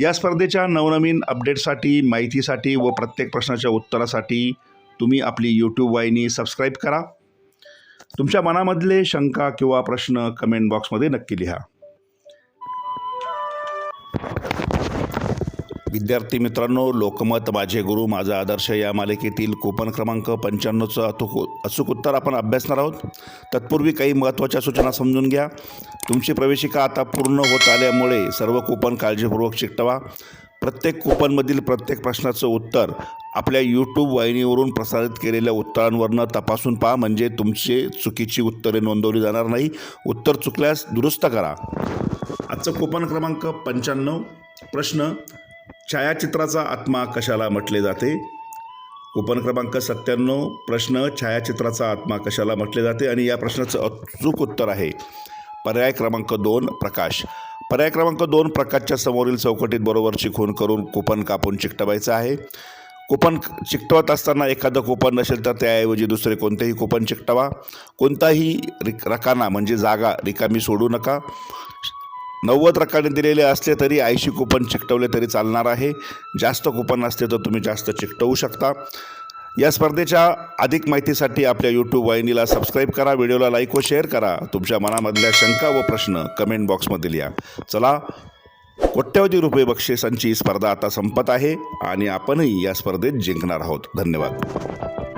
या स्पर्धेच्या नवनवीन अपडेटसाठी माहितीसाठी व प्रत्येक प्रश्नाच्या उत्तरासाठी तुम्ही आपली यूट्यूब वाहिनी सबस्क्राईब करा. तुमच्या मनामधले शंका किंवा प्रश्न कमेंट बॉक्समध्ये नक्की लिहा. विद्यार्थी मित्रांनो लोकमत माझे गुरु माझा आदर्श या मालिकेतील कूपन क्रमांक पंच्याण्णवचं अचूक अचूक उत्तर आपण अभ्यासणार आहोत. तत्पूर्वी काही महत्त्वाच्या सूचना समजून घ्या. तुमची प्रवेशिका आता पूर्ण होत आल्यामुळे सर्व कूपन काळजीपूर्वक चिकटवा प्रत्येक कूपनमधील प्रत्येक प्रश्नाचं उत्तर आपल्या यूट्यूब वाहिनीवरून प्रसारित केलेल्या उत्तरांवरनं तपासून पहा. म्हणजे तुमचे चुकीची उत्तरे नोंदवली जाणार नाही. उत्तर चुकल्यास दुरुस्त करा. आजचं कूपन क्रमांक पंच्याण्णव. प्रश्न छायाचित्राचा आत्मा कशाला म्हटले जाते? कुपन क्रमांक सत्त्याण्णव प्रश्न छायाचित्राचा आत्मा कशाला म्हटले जाते? आणि या प्रश्नाचं अचूक उत्तर आहे. पर्याय क्रमांक दोन प्रकाश. पर्याय क्रमांक दोन प्रकाशच्या समोरील चौकटीत बरोबर चिखून करून कुपन कापून चिकटवायचं आहे. कुपन चिकटवत असताना एखादं कुपन नसेल तर त्याऐवजी दुसरे कोणतेही कुपन चिकटवा. कोणताही रिक रकाना म्हणजे जागा रिकामी सोडू नका. नव्वद रकाने दिलेले असले तरी ऐंशी कुपन चिकटवले तरी चालणार आहे. जास्त कुपन असले तर तुम्ही जास्त चिकटवू शकता. या स्पर्धेच्या अधिक माहितीसाठी आपल्या यूट्यूब वाहिनीला सबस्क्राईब करा व्हिडिओला लाईक व शेअर करा. तुमच्या मनामधल्या शंका व प्रश्न कमेंट बॉक्समध्ये लिहा चला कोट्यवधी रुपये बक्षिसांची स्पर्धा आता संपत आहे आणि आपणही या स्पर्धेत जिंकणार आहोत. धन्यवाद.